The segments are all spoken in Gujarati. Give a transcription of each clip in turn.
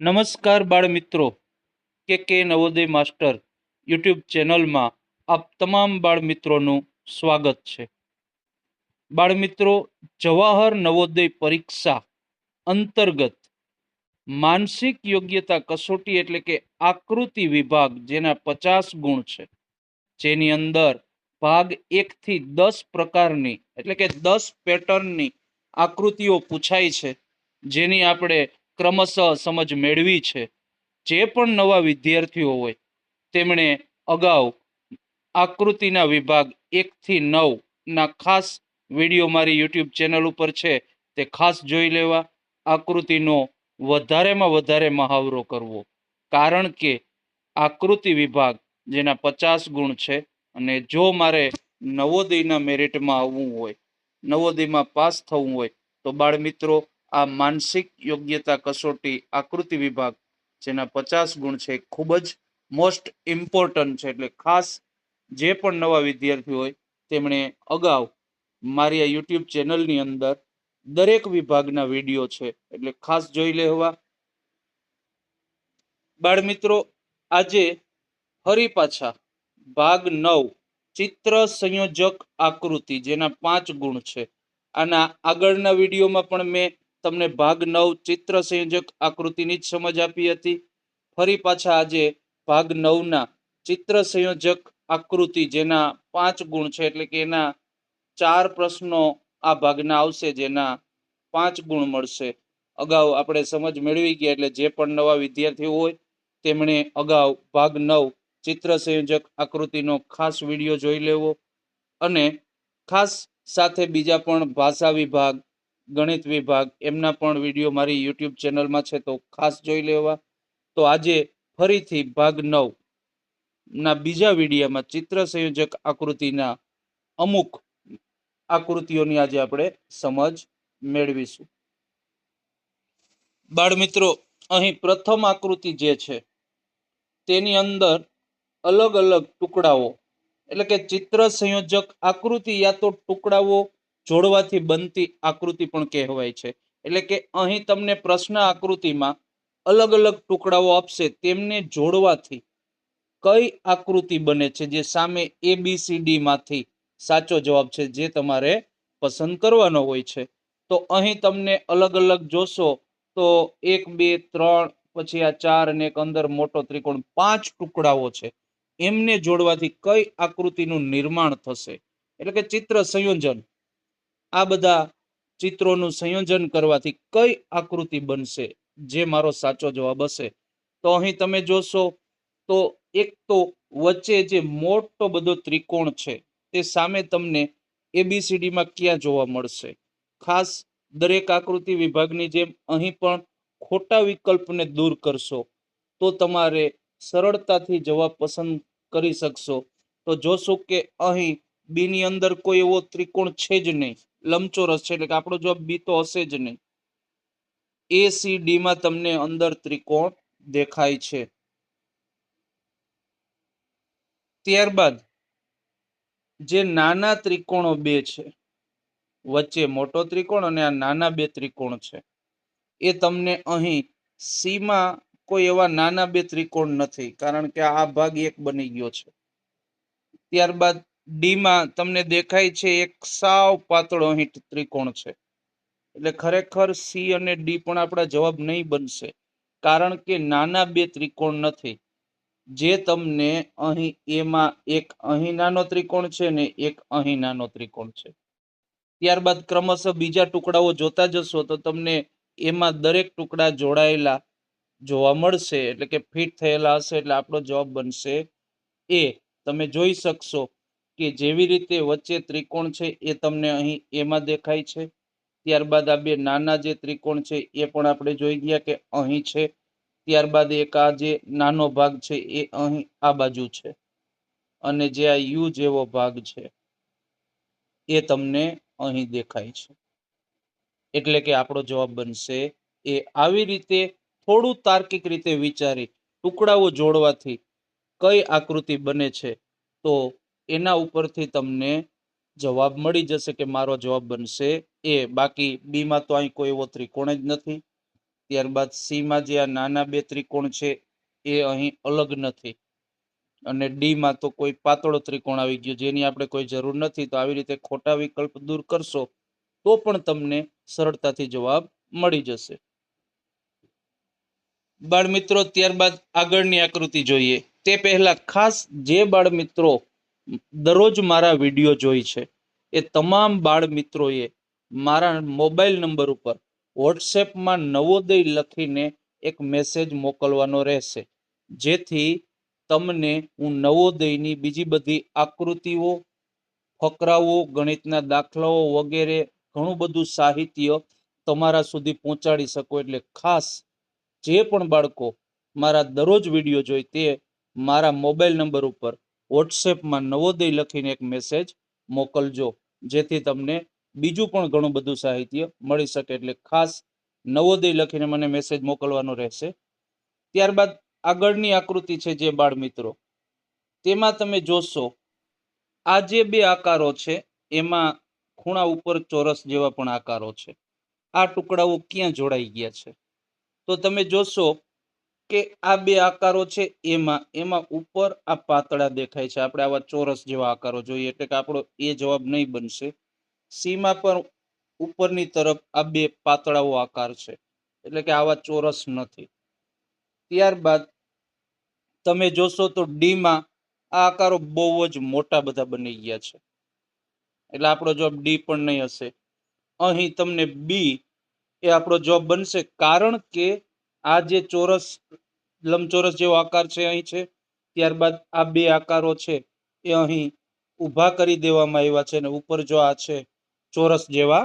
નમસ્કાર બાળ મિત્રો, કે કે નવોદય માસ્ટર યુટ્યુબ ચેનલમાં આપ તમામ બાળ મિત્રોનું સ્વાગત છે. બાળ મિત્રો, જવાહર નવોદય પરીક્ષા અંતર્ગત માનસિક યોગ્યતા કસોટી એટલે કે આકૃતિ વિભાગ, જેના પચાસ ગુણ છે, જેની અંદર ભાગ એકથી દસ પ્રકારની એટલે કે દસ પેટર્નની આકૃતિઓ પૂછાય છે, જેની આપણે ક્રમશઃ સમજ મેળવી છે. જે પણ નવા વિદ્યાર્થીઓ હોય, તેમણે અગાઉ આકૃતિના વિભાગ એકથી નવના ખાસ વીડિયો મારી યુટ્યુબ ચેનલ ઉપર છે, તે ખાસ જોઈ લેવા. આકૃતિનો વધારેમાં વધારે મહાવરો કરવો. કારણ કે આકૃતિ વિભાગ જેના પચાસ ગુણ છે અને જો મારે નવોદયના મેરિટમાં આવવું હોય, નવોદયમાં પાસ થવું હોય, તો બાળ મિત્રો આ માનસિક યોગ્યતા કસોટી આકૃતિ વિભાગ, જેના પચાસ ગુણ છે, ખૂબ જ મોસ્ટ ઇમ્પોર્ટન્ટ છે. એટલે ખાસ જે પણ નવા વિદ્યાર્થી હોય, તેમણે અગાઉ મારી આ યુટ્યુબ ચેનલની અંદર દરેક વિભાગના વીડિયો છે. એટલે ખાસ જોઈ લેવા બાળ મિત્રો, આજે ફરી પાછા ભાગ નવ, ચિત્ર સંયોજક આકૃતિ, જેના પાંચ ગુણ છે. આના આગળના વિડીયોમાં પણ મેં તમને ભાગ નવ ચિત્ર સંયોજક આકૃતિની જ સમજ આપી હતી. ફરી પાછા આજે ભાગ નવના ચિત્ર સંયોજક આકૃતિ જેના પાંચ ગુણ છે એટલે કે એના ચાર પ્રશ્નો આ ભાગના આવશે જેના પાંચ ગુણ મળશે. અગાઉ આપણે સમજ મેળવી ગયા એટલે જે પણ નવા વિદ્યાર્થીઓ હોય તેમણે અગાઉ ભાગ નવ ચિત્ર સંયોજક આકૃતિનો ખાસ વીડિયો જોઈ લેવો. અને ખાસ સાથે બીજા પણ ભાષા વિભાગ ગણિત વિભાગ, એમના પણ વીડિયો મારી યુટ્યુબ ચેનલમાં છે, તો ખાસ જોઈ લેવા તો આજે ફરીથી ભાગ નવ ના બીજા વિડીયામાં ચિત્ર સંયોજક આકૃતિના અમુક આકૃતિઓની આજે આપણે સમજ મેળવીશું. બાળ મિત્રો, અહીં પ્રથમ આકૃતિ જે છે, તેની અંદર અલગ અલગ ટુકડાઓ, એટલે કે ચિત્ર સંયોજક આકૃતિ યા તો ટુકડાઓ જોડવાથી બનતી આકૃતિ પણ કહેવાય છે. એટલે કે અહીં તમને પ્રશ્ન આકૃતિમાં અલગ અલગ ટુકડાઓ આપશે. તેમને જોડવાથી કઈ આકૃતિ બને છે? જે સામે એ બી સી ડી માંથી સાચો જવાબ છે જે તમારે પસંદ કરવાનો હોય છે. તો અહીં તમને અલગ અલગ જોશો તો એક, બે, ત્રણ, પછી આ ચાર અને એક અંદર મોટો ત્રિકોણ પાંચ ટુકડાઓ છે. એમને જોડવાથી કઈ આકૃતિનું નિર્માણ થશે? એટલે કે ચિત્ર સંયોજન. આ બધા ચિત્રોનું સંયોજન કરવાથી કઈ આકૃતિ બનશે? જે મારો સાચો જવાબ હશે. તો અહીં તમે જોશો, તો એક તો વચ્ચે જે મોટો બધો ત્રિકોણ છે, તે સામે તમને એબીસીડીમાં ક્યાં જોવા મળશે? ખાસ દરેક આકૃતિ વિભાગની જેમ અહીં પણ ખોટા વિકલ્પને દૂર કરશો, તો તમારે સરળતાથી જવાબ પસંદ કરી શકશો. તો જોશો કે અહીં બી ની અંદર કોઈ એવો ત્રિકોણ છે જ નહીં. લંબચોરસ છે એટલે કે આપણો જવાબ બી તો હશે જ નહીં. એ સી ડી માં તમને અંદર ત્રિકોણ દેખાય છે. ત્યારબાદ, જે નાના ત્રિકોણો બે છે, વચ્ચે મોટો ત્રિકોણ અને આ નાના બે ત્રિકોણ છે. એ તમને અહીં સીમાં કોઈ એવા નાના બે ત્રિકોણ નથી, કારણ કે આ ભાગ એક બની ગયો છે. ત્યારબાદ ડી માં તમને દેખાય છે એક સાવ પાતળો અહીં ત્રિકોણ છે. એટલે ખરેખર સી અને ડી પણ આપણા જવાબ નહીં બનશે. કારણ કે નાના બે ત્રિકોણ નથી. જે તમને અહીં એમાં એક અહીં નાનો ત્રિકોણ છે ને એક અહીં નાનો ત્રિકોણ છે. ત્યારબાદ ક્રમશઃ બીજા ટુકડાઓ જોતા જશો તો તમને એમાં દરેક ટુકડા જોડાયેલા જોવા મળશે. એટલે કે ફિટ થયેલા હશે એટલે આપણો જવાબ બનશે એ. તમે જોઈ શકશો કે જેવી રીતે વચ્ચે ત્રિકોણ છે એ તમને અહીં એમાં દેખાય છે. ત્યારબાદ આ બે નાના જે ત્રિકોણ છે એ પણ આપણે જોઈ ગયા કે અહીં છે. ત્યારબાદ એક આ જે નાનો ભાગ છે એ અહીં આ બાજુ છે. અને જે આ યુ જેવો ભાગ છે એ તમને અહીં દેખાય છે. એટલે કે આપણો જવાબ બનશે એ આવી રીતે થોડું તાર્કિક રીતે વિચારી ટુકડાઓ જોડવાથી કઈ આકૃતિ બને છે તો એના ઉપરથી તમને જવાબ મળી જશે કે મારો જવાબ બનશે એ. બાકી બીમાં તો અહીં કોઈ એવો ત્રિકોણ જ નથી. ત્યારબાદ સીમાં જે આ નાના બે ત્રિકોણ છે એ અહીં અલગ નથી. અને ડીમાં તો કોઈ પાતળો ત્રિકોણ આવી ગયો, જેની આપણે કોઈ જરૂર નથી. તો આવી રીતે ખોટા વિકલ્પ દૂર કરશો તો પણ તમને સરળતાથી જવાબ મળી જશે. બાળ મિત્રો ત્યારબાદ આગળની આકૃતિ જોઈએ. તે પહેલા ખાસ જે બાળ મિત્રો દરરોજ મારા વીડિયો જોઈ છે. એ તમામ બાળ મિત્રોએ મારા મોબાઈલ નંબર ઉપર વોટ્સએપમાં નવોદય લખીને એક મેસેજ મોકલવાનો રહેશે. જેથી તમને હું નવોદયની બીજી બધી આકૃતિઓ, ફકરાઓ, ગણિતના દાખલાઓ વગેરે ઘણું બધું સાહિત્ય તમારા સુધી પહોંચાડી શકો એટલે ખાસ જે પણ બાળકો મારા દરરોજ વીડિયો જોઈ તે મારા મોબાઈલ નંબર ઉપર વોટ્સએપમાં નવોદય લખીને એક મેસેજ મોકલજો. જેથી તમને બીજું પણ ઘણું બધું સાહિત્ય મળી શકે. એટલે ખાસ નવોદય લખીને મને મેસેજ મોકલવાનો રહેશે. ત્યારબાદ આગળની આકૃતિ છે જે બાળ મિત્રો તેમાં તમે જોશો, આ જે બે આકારો છે, એમાં ખૂણા ઉપર ચોરસ જેવા પણ આકારો છે. આ ટુકડાઓ ક્યાં જોડાઈ ગયા છે? તો તમે જોશો કે આ બે આકારો છે, એમાં એમાં ઉપર આ પાતળા દેખાય છે. આપણે આવા ચોરસ જેવા આકારો જોઈએ એટલે કે આપણો એ જવાબ નહીં બનશે. સીમાં પણ ઉપરની તરફ આ બે પાતળાઓ આકાર છે, એટલે કે આવા ચોરસ નથી. ત્યારબાદ તમે જોશો તો ડીમાં આ આકારો બહુ જ મોટા બધા બની ગયા છે. એટલે આપણો જવાબ ડી પણ નહીં હશે. અહીં તમને બી એ આપણો જવાબ બનશે કારણ કે આ જે ચોરસ, લંબચોરસ જેવો આકાર છે અહીં છે, ત્યારબાદ આ બે આકારો છે એ અહીં ઊભા કરી દેવામાં આવ્યા છે અને ઉપર જો આ છે ચોરસ જેવા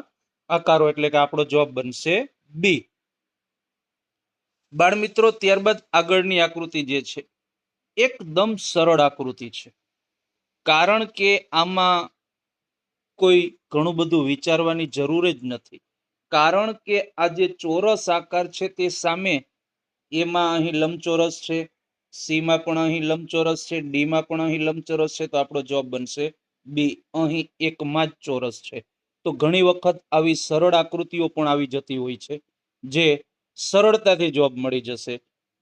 આકારો, એટલે કે આપણો જવાબ બનશે બી બાળમિત્રો, ત્યારબાદ આગળની આકૃતિ જે છે, એકદમ સરળ આકૃતિ છે. કારણ કે આમાં કોઈ ઘણું બધું વિચારવાની જરૂર જ નથી. કારણ કે આ જે ચોરસ આકાર છે તે સામે એમાં અહીં લંબચોરસ છે, સીમાં પણ અહીં લંબચોરસ છે, ડીમાં પણ અહીં લંબચોરસ છે, તો આપણો જવાબ બનશે બી અહીં એકમાં જ ચોરસ છે. તો ઘણી વખત આવી સરળ આકૃતિઓ પણ આવી જતી હોય છે, જે સરળતાથી જવાબ મળી જશે.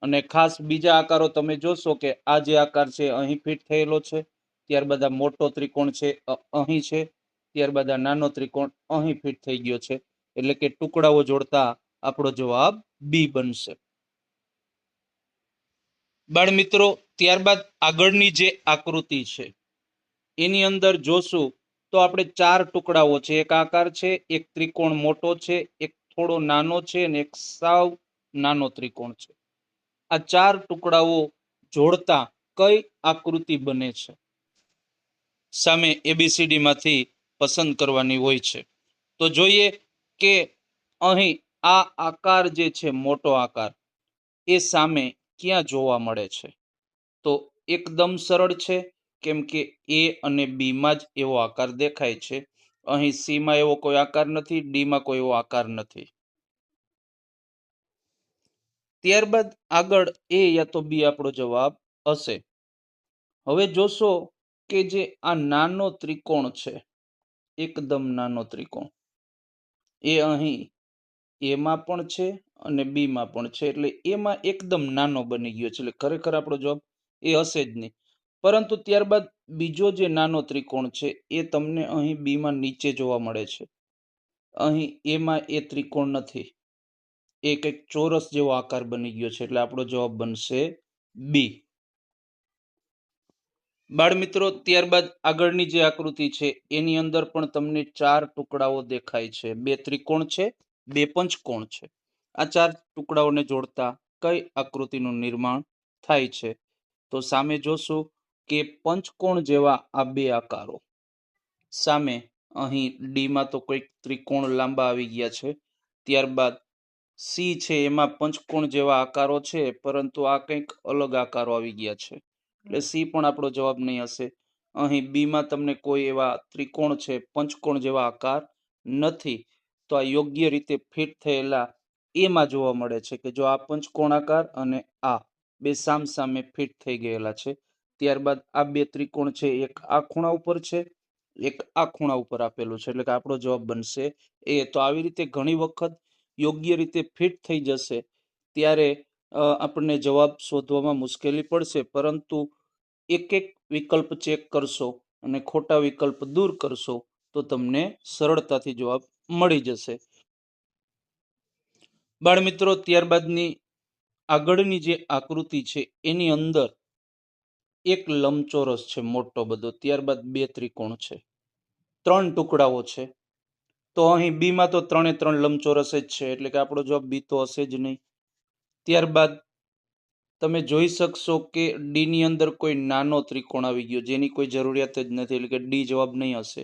અને ખાસ બીજા આકારો તમે જોશો કે આ જે આકાર છે અહીં ફિટ થયેલો છે, ત્યારબાદ આ મોટો ત્રિકોણ છે અહીં છે, ત્યારબાદ આ નાનો ત્રિકોણ અહીં ફિટ થઈ ગયો છે. એટલે કે ટુકડાઓ જોડતા આપણો જવાબ બી બનશે. બાળ મિત્રો, ત્યારબાદ આગળની જે આકૃતિ છે, એની અંદર જોશું તો આપણે ચાર ટુકડાઓ છે. એક આકાર છે, એક ત્રિકોણ મોટો છે, એક થોડો નાનો છે અને એક સાવ નાનો ત્રિકોણ છે. આ ચાર ટુકડાઓ જોડતા કઈ આકૃતિ બને છે? સામે એબીસીડી માંથી પસંદ કરવાની હોય છે. તો જોઈએ કે અહીં આ આકાર જે છે, મોટો આકાર, એ સામે ક્યાં જોવા મળે છે? તો એકદમ સરળ છે, કેમ કે એ અને બીમાં જ એવો આકાર દેખાય છે. અહીં સીમાં એવો કોઈ આકાર નથી, ડીમાં કોઈ એવો આકાર નથી. ત્યારબાદ આગળ એ યા તો બી આપણો જવાબ હશે. હવે જોશો કે જે આ નાનો ત્રિકોણ છે, એકદમ નાનો ત્રિકોણ એ અહીં એમાં પણ છે અને બીમાં પણ છે. એટલે એમાં એકદમ નાનો બની ગયો છે. એટલે ખરેખર આપણો જવાબ એ હશે જ નહીં. પરંતુ ત્યારબાદ બીજો જે નાનો ત્રિકોણ છે એ તમને અહીં બીમાં નીચે જોવા મળે છે. અહીં એમાં એ ત્રિકોણ નથી. એ કંઈક ચોરસ જેવો આકાર બની ગયો છે. એટલે આપણો જવાબ બનશે બી. બાળ મિત્રો, ત્યારબાદ આગળની જે આકૃતિ છે, એની અંદર પણ તમને ચાર ટુકડાઓ દેખાય છે. બે ત્રિકોણ છે, બે પંચકોણ છે. આ ચાર ટુકડાઓને જોડતા કઈ આકૃતિનું નિર્માણ થાય છે? તો સામે જોશો કે પંચકોણ જેવા આ બે આકારો. સામે અહીં ડીમાં તો કોઈક ત્રિકોણ લાંબા આવી ગયા છે. ત્યારબાદ સી છે, એમાં પંચકોણ જેવા આકારો છે, પરંતુ આ કંઈક અલગ આકારો આવી ગયા છે. એટલે સી પણ આપણો જવાબ નહીં હશે. અહીં બીમાં તમને કોઈ એવા ત્રિકોણ છે, પંચકોણ જેવા આકાર નથી. તો આ યોગ્ય રીતે ફિટ થયેલા એમાં જોવા મળે છે કે જો આ પંચકોણ આકાર અને આ બે સામ સામે ફિટ થઈ ગયેલા છે. ત્યારબાદ આ બે ત્રિકોણ છે, એક આ ખૂણા ઉપર છે, એક આ ખૂણા ઉપર આપેલું છે. એટલે કે આપણો જવાબ બનશે એ. તો આવી રીતે ઘણી વખત યોગ્ય રીતે ફિટ થઈ જશે ત્યારે આપણને જવાબ શોધવામાં મુશ્કેલી પડશે. પરંતુ એક એક વિકલ્પ ચેક કરશો અને ખોટા વિકલ્પ દૂર કરશો, તો તમને સરળતાથી જવાબ મળી જશે. બાળમિત્રો ત્યારબાદની આગળની જે આકૃતિ છે, એની અંદર એક લંબચોરસ છે, મોટો બધો. ત્યારબાદ બે ત્રિકોણ છે. ત્રણ ટુકડાઓ છે. તો અહીં બીમાં તો ત્રણે ત્રણ લંબચોરસ જ છે, એટલે કે આપણો જવાબ બી તો હશે જ નહીં. ત્યારબાદ તમે જોઈ શકશો કે ડીની અંદર કોઈ નાનો ત્રિકોણ આવી ગયો, જેની કોઈ જરૂરિયાત જ નથી, એટલે કે ડી જવાબ નહીં હશે.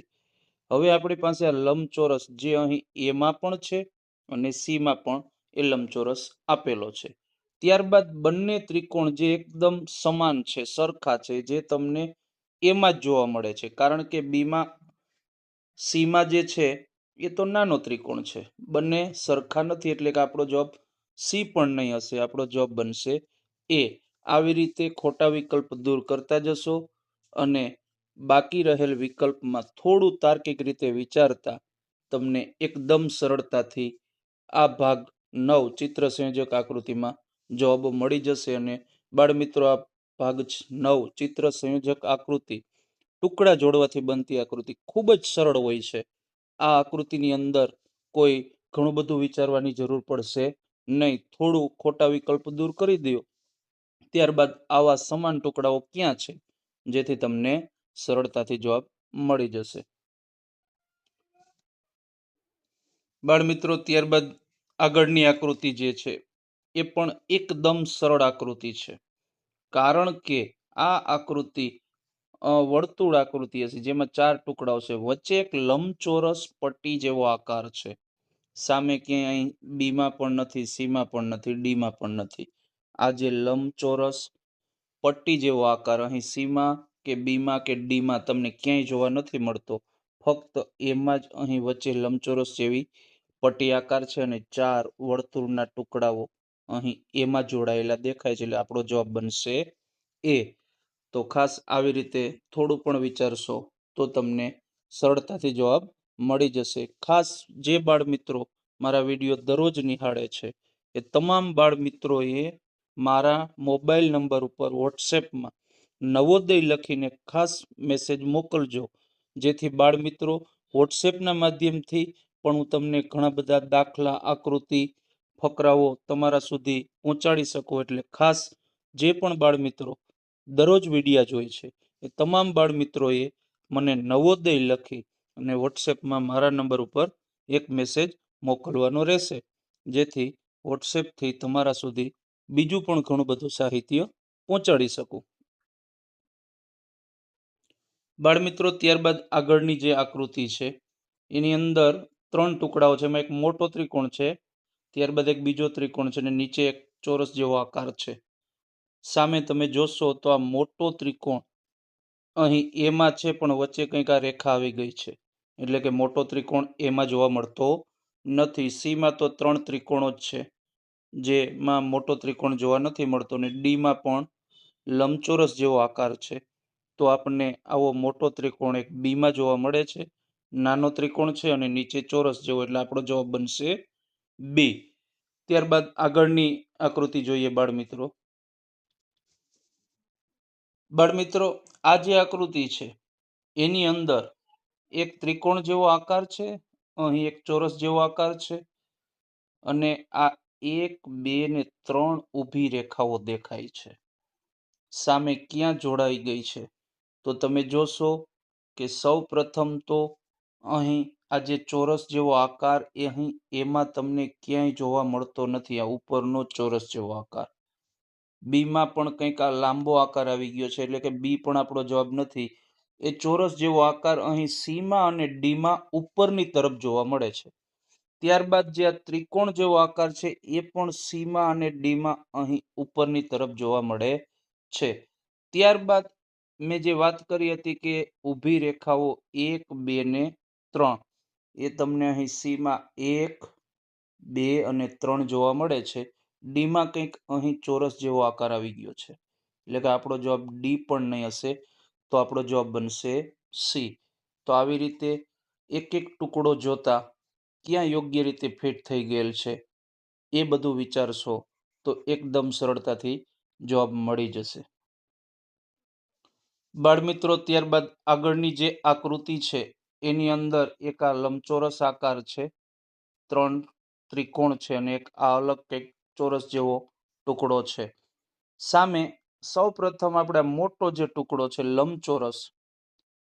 હવે આપણી પાસે આ લંબચોરસ જે અહીં એમાં પણ છે અને સીમાં પણ એ લંબચોરસ આપેલો છે. ત્યારબાદ બંને ત્રિકોણ જે એકદમ સમાન છે, સરખા છે, જે તમને એમાં જ જોવા મળે છે. કારણ કે બીમાં સીમાં જે છે, એ તો નાનો ત્રિકોણ છે. બંને સરખા નથી, એટલે કે આપણો જવાબ સી પણ નહીં હશે, આપણો જવાબ બનશે એ આવી રીતે ખોટા વિકલ્પ દૂર કરતા જશો અને બાકી રહેલ વિકલ્પમાં થોડું તાર્કિક રીતે વિચારતા તમને એકદમ સરળતાથી આ ભાગ નવ ચિત્ર સંયોજક આકૃતિમાં જવાબો મળી જશે અને બાળમિત્રો આ ભાગ નવ ચિત્ર સંયોજક આકૃતિ ટુકડા જોડવાથી બનતી આકૃતિ ખૂબ જ સરળ હોય છે. આ આકૃતિની અંદર કોઈ ઘણું બધું વિચારવાની જરૂર પડશે નહીં. થોડું ખોટા વિકલ્પ દૂર કરી દો ત્યારબાદ આવા સમાન ટુકડાઓ ક્યાં છે? જેથી તમને સરળતાથી જવાબ મળી જશે. બાળમિત્રો, ત્યારબાદ આગળની આકૃતિ જે છે, એ પણ એકદમ સરળ આકૃતિ છે. કારણ કે આ આકૃતિ વર્તુળ આકૃતિ હશે, જેમાં ચાર ટુકડાઓ છે. વચ્ચે એક લંબચોરસ પટ્ટી જેવો આકાર છે. સામે ક્યાંય બીમાં પણ નથી સીમાં પણ નથી ડીમાં પણ નથી. આ જે લંબચોરસ પટ્ટી જેવો આકાર અહીં સીમાં કે બીમાં કે ડીમાં તમને ક્યાંય જોવા નથી મળતો. ફક્ત એમાં જ અહીં વચ્ચે લંબચોરસ જેવી પટ્ટી આકાર છે અને ચાર વર્તુળના ટુકડાઓ અહીં એમાં જોડાયેલા દેખાય છે એટલે આપણો જવાબ બનશે એ. તો ખાસ આવી રીતે થોડું પણ વિચારશો તો તમને સરળતાથી જવાબ મળી જશે. ખાસ જે બાળ મિત્રો મારા વીડિયો દરરોજ નિહાળે છે એ તમામ બાળ મિત્રોએ મારા મોબાઈલ નંબર ઉપર વોટ્સએપમાં નવોદય લખીને ખાસ મેસેજ મોકલજો, જેથી બાળમિત્રો વોટ્સએપના માધ્યમથી પણ હું તમને ઘણા બધા દાખલા, આકૃતિ, ફકરાઓ તમારા સુધી પહોંચાડી શકું એટલે ખાસ જે પણ બાળમિત્રો દરરોજ વિડીયા જોઈ છે, એ તમામ બાળમિત્રોએ મને નવોદય લખી અને વોટ્સએપમાં મારા નંબર ઉપર એક મેસેજ મોકલવાનો રહેશે, જેથી વોટ્સએપથી તમારા સુધી બીજું પણ ઘણું બધું સાહિત્ય પહોંચાડી શકું. બાળમિત્રો ત્યારબાદ આગળની જે આકૃતિ છે, એની અંદર ત્રણ ટુકડાઓ છે. એમાં એક મોટો ત્રિકોણ છે, ત્યારબાદ એક બીજો ત્રિકોણ છે અને નીચે એક ચોરસ જેવો આકાર છે. સામે તમે જોશો તો આ મોટો ત્રિકોણ અહીં એમાં છે, પણ વચ્ચે કંઈક આ રેખા આવી ગઈ છે. એટલે કે મોટો ત્રિકોણ એમાં જોવા મળતો નથી. સીમાં તો ત્રણ ત્રિકોણો જ છે. જેમાં મોટો ત્રિકોણ જોવા નથી મળતો અને ડીમાં પણ લંબચોરસ જેવો આકાર છે. તો આપણને આવો મોટો ત્રિકોણ એક બીમાં જોવા મળે છે, નાનો ત્રિકોણ છે અને નીચે ચોરસ જેવો, એટલે આપણો જવાબ બનશે બી ત્યારબાદ આગળની આકૃતિ જોઈએ બાળમિત્રો. બાળમિત્રો, આ જે આકૃતિ છે, એની અંદર એક ત્રિકોણ જેવો આકાર છે, અહીં એક ચોરસ જેવો આકાર છે અને આ એક, બે ને ત્રણ ઊભી રેખાઓ દેખાય છે. સામે ક્યાં જોડાઈ ગઈ છે? તો તમે જોશો કે સૌ પ્રથમ તો અહીં આ જે ચોરસ જેવો આકાર એ અહીં, એમાં તમને ક્યાંય જોવા મળતો નથી. આ ઉપરનો ચોરસ જેવો આકાર. બીમાં પણ કંઈક આ લાંબો આકાર આવી ગયો છે, એટલે કે બી પણ આપણો જવાબ નથી. એ ચોરસ જેવો આકાર અહીં સીમાં અને ડીમાં ઉપરની તરફ જોવા મળે છે. ત્યારબાદ જે આ ત્રિકોણ જેવો આકાર છે, એ પણ સીમાં અને ડીમાં અહીં ઉપરની તરફ જોવા મળે છે. ત્યારબાદ મેં જે વાત કરી હતી કે ઊભી રેખાઓ એક, બે ને ત્રણ, એ તમને અહીં સીમાં એક, બે અને ત્રણ જોવા મળે છે. ડીમાં કંઈક અહીં ચોરસ જેવો આકાર આવી ગયો છે. એટલે કે આપણો જવાબ ડી પણ નહીં હશે, તો આપણો જવાબ બનશે સી. તો આવી રીતે એક એક ટુકડો જોતા ક્યાં યોગ્ય રીતે ફિટ થઈ ગયેલ છે, એ બધું વિચારશો તો એકદમ સરળતાથી જવાબ મળી જશે. બાળમિત્રો, ત્યારબાદ આગળની જે આકૃતિ છે, એની અંદર એક આ લંબચોરસ આકાર છે, ત્રણ ત્રિકોણ છે અને એક આ અલગ કંઈક ચોરસ જેવો ટુકડો છે. સામે સૌ પ્રથમ આપણે મોટો જે ટુકડો છે, લંબચોરસ,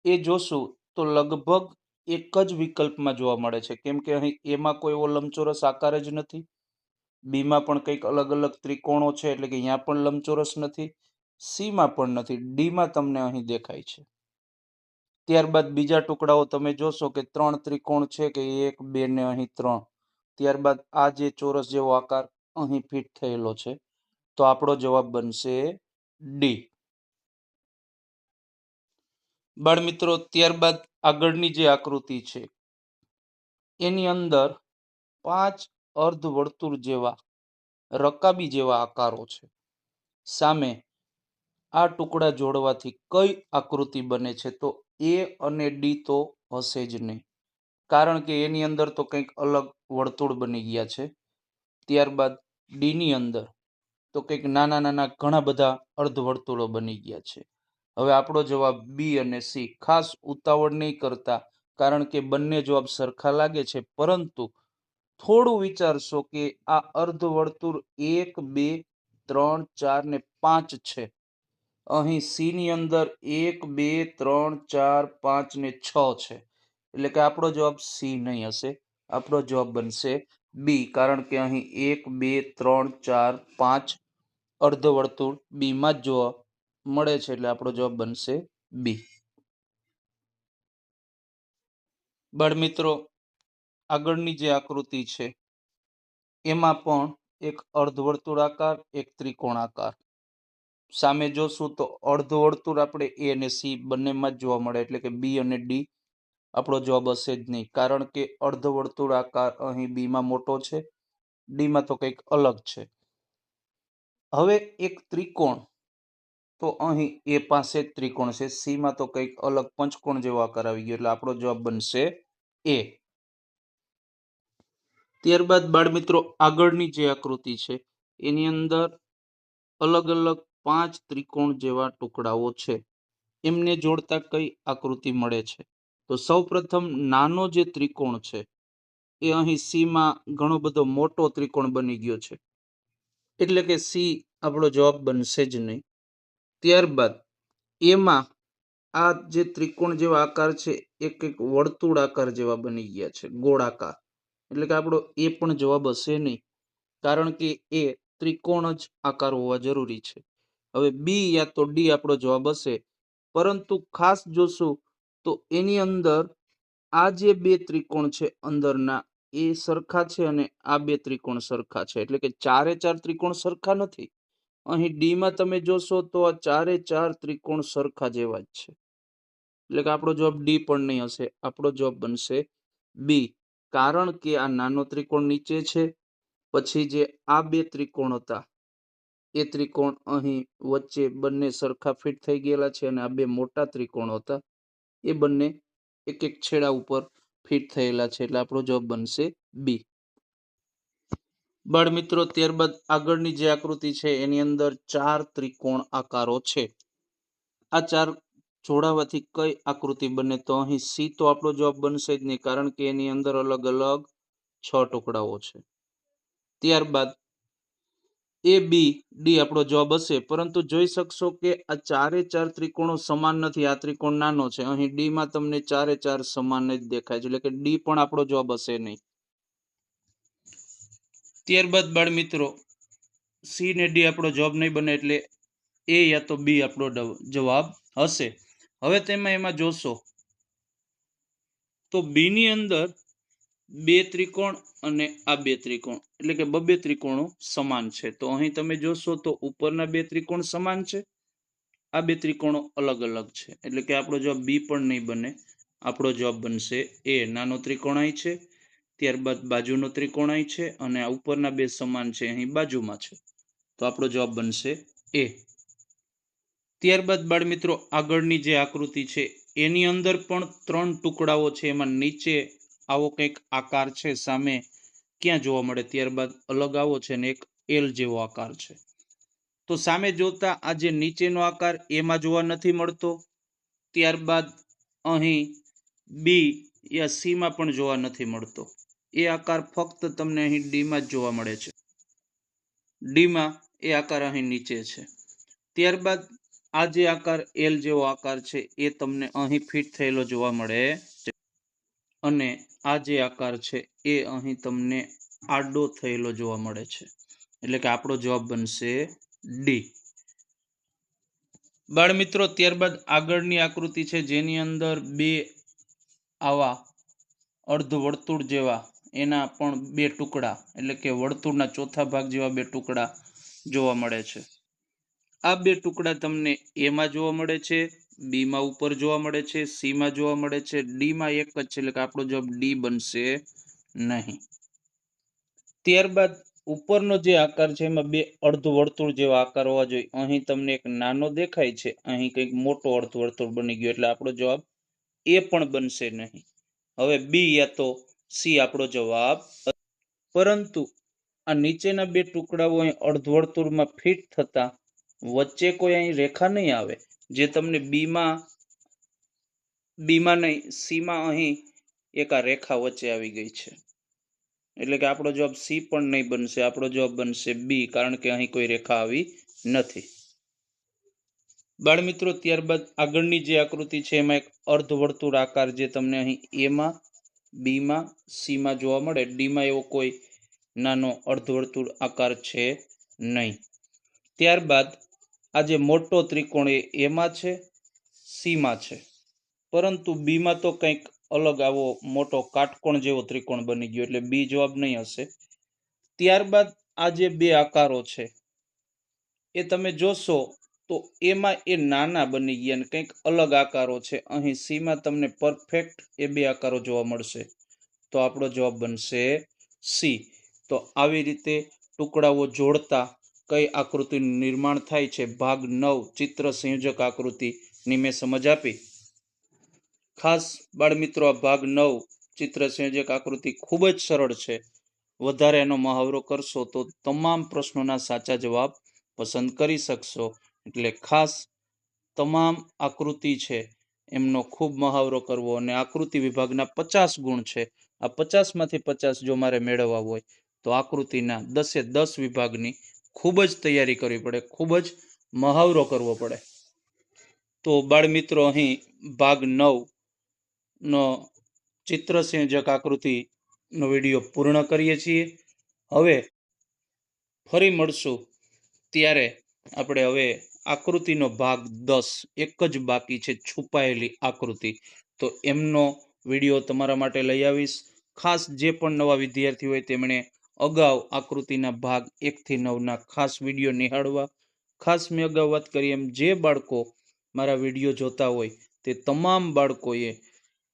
એ જોશું તો લગભગ એક જ વિકલ્પમાં જોવા મળે છે. કેમ કે અહીં એમાં કોઈ એવો લંબચોરસ આકાર જ નથી. બીમાં પણ કંઈક અલગ અલગ ત્રિકોણો છે, એટલે કે અહીંયા પણ લંબચોરસ નથી, સીમાં પણ નથી. ડીમાં તમને અહીં દેખાય છે. ત્યારબાદ બીજા ટુકડાઓ તમે જોશો કે ત્રણ ત્રિકોણ છે કે એક, બે ને અહીં ત્રણ. ત્યારબાદ આ જે ચોરસ જેવો આકાર અહીં ફિટ થયેલો છે, તો આપણો જવાબ બનશે ડી. બાળમિત્રો ત્યારબાદ આગળની જે આકૃતિ છે, એની અંદર પાંચ અર્ધવર્તુળ જેવા, રકાબી જેવા આકારો છે. સામે આ ટુકડા જોડવાથી કઈ આકૃતિ બને છે તો એ અને ડી તો હશે જ નહીં. કારણ કે એની અંદર તો કંઈક અલગ વર્તુળ બની ગયા છે. ત્યારબાદ ડીની અંદર તો કંઈક નાના નાના ઘણા બધા અર્ધવર્તુળો બની ગયા છે. હવે આપણો જવાબ બી અને સી ખાસ ઉતાવળ નહીં કરતા, કારણ કે બંને જવાબ સરખા લાગે છે. પરંતુ થોડું વિચારશો કે આ અર્ધવર્તુળ એક, બે, ત્રણ, ચાર ને પાંચ છે. અહીં સી ની અંદર એક, બે, ત્રણ, ચાર, પાંચ ને છ છે. એટલે કે આપણો જવાબ સી નહીં હશે. આપણો જવાબ બનશે બી કારણ કે અહીં એક, બે, ત્રણ, ચાર, પાંચ અર્ધવર્તુળ બીમાં જ જોવા મળે છે એટલે આપણો જવાબ બનશે બી બાળમિત્રો આગળની જે આકૃતિ છે, એમાં પણ એક અર્ધવર્તુળાકાર, એક ત્રિકોણાકાર. સામે જોશું તો અર્ધવર્તુળ આપણે એ અને સી બંનેમાં જ જોવા મળે, એટલે કે બી અને ડી આપણો જવાબ હશે જ નહીં, કારણ કે અર્ધવર્તુળ આકાર અહીં બીમાં મોટો છે ડીમાં તો કંઈક અલગ છે. હવે એક ત્રિકોણ તો અહીં એ પાસે ત્રિકોણ છે. સીમાં તો કંઈક અલગ પંચકોણ જેવો આકાર આવી ગયો. એટલે આપણો જવાબ બનશે એ. ત્યારબાદ બાળમિત્રો, આગળની જે આકૃતિ છે, એની અંદર અલગ અલગ પાંચ ત્રિકોણ જેવા ટુકડાઓ છે. એમને જોડતા કઈ આકૃતિ મળે છે? તો સૌપ્રથમ નાનો જે ત્રિકોણ છે, એ અહીં સીમાં ઘણો બધો મોટો ત્રિકોણ બની ગયો છે. એટલે કે સી આપણો જવાબ બનશે જ નહીં. ત્યારબાદ એમાં આ જે ત્રિકોણ જેવા આકાર છે, એક એક વર્તુળ આકાર જેવા બની ગયા છે, ગોળાકાર. એટલે કે આપણો એ પણ જવાબ હશે નહીં, કારણ કે એ ત્રિકોણ જ આકાર હોવા જરૂરી છે. હવે બી યા તો ડી આપણો જવાબ હશે. પરંતુ ખાસ જોશું તો એની અંદર આ જે બે ત્રિકોણ છે અંદરના, એ સરખા છે અને આ બે ત્રિકોણ સરખા છે. એટલે કે ચારે ચાર ત્રિકોણ સરખા નથી. અહીં ડીમાં તમે જોશો તો આ ચારે ચાર ત્રિકોણ સરખા જેવા જ છે. એટલે કે આપણો જવાબ ડી પણ નહીં હશે, આપણો જવાબ બનશે બી. કારણ કે આ નાનો ત્રિકોણ નીચે છે, પછી જે આ બે ત્રિકોણ હતા, એ ત્રિકોણ અહીં વચ્ચે બંને સરખા ફિટ થઈ ગયેલા છે અને આ બે મોટા ત્રિકોણ હતા, એ બંને એક એક છેડા ઉપર ફિટ થયેલા છે. એટલે આપણો જવાબ બનશે બી. બાળ મિત્રો, ત્યારબાદ આગળની જે આકૃતિ છે, એની અંદર ચાર ત્રિકોણ આકારો છે. આ ચાર જોડાવાથી કઈ આકૃતિ બને? તો અહીં સી તો આપણો જવાબ બનશે જ નહીં, કારણ કે એની અંદર અલગ અલગ છ ટુકડાઓ છે. ત્યારબાદ એ, બી, ડી આપણો જવાબ હશે. પરંતુ જોઈ શકશો કે આ ચારે ચાર ત્રિકોણો સમાન નથી. આ ત્રિકોણ નાનો છે. અહીં ડી માં તમને ચારે ચાર સમાન જ દેખાય છે. એટલે કે ડી પણ આપણો જવાબ હશે નહીં. ત્યારબાદ બાળ મિત્રો સી ને ડી આપણો જવાબ નહીં બને એટલે એ યા તો બી આપણો જવાબ હશે. હવે તેમાં એમાં જોશો. તો બી ની અંદર બે ત્રિકોણ અને આ બે ત્રિકોણ, એટલે કે બબે ત્રિકોણો સમાન છે. તો અહીં તમે જોશો તો ઉપરના બે ત્રિકોણ સમાન છે, આ બે ત્રિકોણો અલગ અલગ છે. એટલે કે આપણો જવાબ બી પણ નહીં બને, આપણો જવાબ બનશે એ નાનો ત્રિકોણ અહીં છે ત્યારબાદ બાજુનો ત્રિકોણાય છે અને આ ઉપરના બે સમાન છે, અહીં બાજુમાં છે. તો આપણો જવાબ બનશે એ ત્યારબાદ બાળમિત્રો, આગળની જે આકૃતિ છે, એની અંદર પણ ત્રણ ટુકડાઓ છે, એમાં નીચે આવો કંઈક આકાર છે, સામે ક્યાં જોવા મળે? ત્યારબાદ અલગ આવો છે ને એક એલ જેવો આકાર છે. તો સામે જોતા આ જે નીચેનો આકાર, એમાં જોવા નથી મળતો. ત્યારબાદ અહીં બી યા સીમાં પણ જોવા નથી મળતો. એ આકાર ફક્ત તમને અહીં ડીમાં જ જોવા મળે છે. ડીમાં એ આકાર અહીં નીચે છે. ત્યારબાદ આ જે આકાર એલ જેવો આકાર છે એ તમને અહીં ફિટ થયેલો જોવા મળે છે. અને આ જે આકાર છે એ અહીં તમને આડો થયેલો જોવા મળે છે. એટલે કે આપણો જવાબ બનશે ડી બાળ મિત્રો ત્યારબાદ આગળની આકૃતિ છે જેની અંદર બે આવા અર્ધ વર્તુળ જેવા એના પણ બે ટુકડા, એટલે કે વર્તુળના ચોથા ભાગ જેવા બે ટુકડા જોવા મળે છે. આ બે ટુકડા તમને એમાં જોવા મળે છે, બીમાં ઉપર જોવા મળે છે, સીમાં જોવા મળે છે. ડીમાં એક જ છે, એટલે કે આપણો જવાબ ડી બનશે નહીં. ત્યારબાદ ઉપરનો જે આકાર છે, એમાં બે અર્ધ વર્તુળ જેવા આકાર હોવા જોઈએ. અહીં તમને એક નાનો દેખાય છે, અહીં કંઈક મોટો અર્ધ વર્તુળ બની ગયો, એટલે આપણો જવાબ એ પણ બનશે નહીં. હવે બી યા તો સી આપણો જવાબ. પરંતુ આ નીચેના બે ટુકડાઓ અહીં અર્ધવર્તુળમાં ફિટ થતા વચ્ચે કોઈ અહીં રેખા નહીં આવે, જે તમને બીમાં બીમાં નહીં, સીમાં અહીં એક આ રેખા વચ્ચે આવી ગઈ છે. એટલે કે આપણો જવાબ સી પણ નહીં બનશે, આપણો જવાબ બનશે બી, કારણ કે અહીં કોઈ રેખા આવી નથી. બાળમિત્રો ત્યારબાદ આગળની જે આકૃતિ છે એમાં એક અર્ધવર્તુળ આકાર જે તમને અહીં એમાં બીમાં, સીમાં જોવા મળે. ડીમાં એવો કોઈ નાનો અર્ધવર્તુળ આકાર છે નહીં. ત્યારબાદ, આ જે મોટો ત્રિકોણ એ એમાં છે, સીમાં છે. પરંતુ બીમાં તો કંઈક અલગ આવો મોટો કાટકોણ જેવો ત્રિકોણ બની ગયો એટલે બી જવાબ નહીં હશે. ત્યારબાદ આ જે બે આકારો છે, એ તમે જોશો તો એમાં એ નાના બની ગયા અને કંઈક અલગ આકારો છે. અહીં સીમાં તમને પરફેક્ટ એ બે આકારો જોવા મળશે. તો આપણો જવાબ બનશે સી તો આવી રીતે ટુકડાઓ જોડતા કઈ આકૃતિનું નિર્માણ થાય છે? ભાગ નવ, ચિત્ર સંયોજક આકૃતિની મેં સમજ આપી? ખાસ બાળમિત્રો, આ ભાગ નવ, ચિત્ર સંયોજક આકૃતિ ખૂબ જ સરળ છે. વધારે એનો મહાવરો કરશો તો તમામ પ્રશ્નોના સાચા જવાબ પસંદ કરી શકશો. એટલે ખાસ તમામ આકૃતિ છે, એમનો ખૂબ મહાવરો કરવો અને આકૃતિ વિભાગના પચાસ ગુણ છે. આ પચાસમાંથી પચાસ જો મારે મેળવવા હોય, તો આકૃતિના દસે દસ વિભાગની ખૂબ જ તૈયારી કરવી પડે, ખૂબ જ મહાવરો કરવો પડે. તો બાળમિત્રો અહીં ભાગ નવ નો ચિત્ર સંયોજક આકૃતિનો વીડિયો પૂર્ણ કરીએ છીએ. હવે ફરી મળશું. ત્યારે આપણે હવે આકૃતિનો ભાગ દસ, એક જ બાકી છે છુપાયેલી આકૃતિ. તો એમનો વીડિયો તમારા માટે લઈ આવીશ. ખાસ જે પણ નવા વિદ્યાર્થી હોય તેમણે અગાઉ આકૃતિના ભાગ એકથી નવના ખાસ વીડિયો નિહાળવા. ખાસ મેં અગાઉ વાત કરી એમ જે બાળકો મારા વીડિયો જોતા હોય તે તમામ બાળકોએ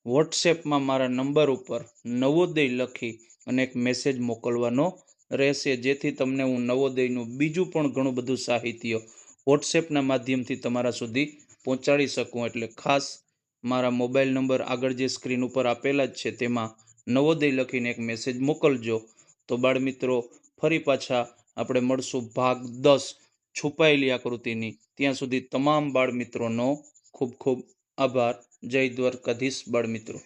વોટ્સએપમાં મારા નંબર ઉપર નવોદય લખી અને એક મેસેજ મોકલવાનો રહેશે. જેથી તમને હું નવોદયનું બીજું પણ ઘણું બધું સાહિત્ય વોટ્સએપના માધ્યમથી તમારા સુધી પહોંચાડી શકું એટલે ખાસ મારા મોબાઈલ નંબર આગળ જે સ્ક્રીન ઉપર આપેલા જ છે તેમાં નવોદય લખીને એક મેસેજ મોકલજો. તો બાળમિત્રો, ફરી પાછા આપણે મળશું ભાગ દસ છુપાયેલી આકૃતિની. ત્યાં સુધી તમામ બાળમિત્રોનો ખૂબ ખૂબ આભાર. જય દ્વારકાધીશ બાળમિત્રો.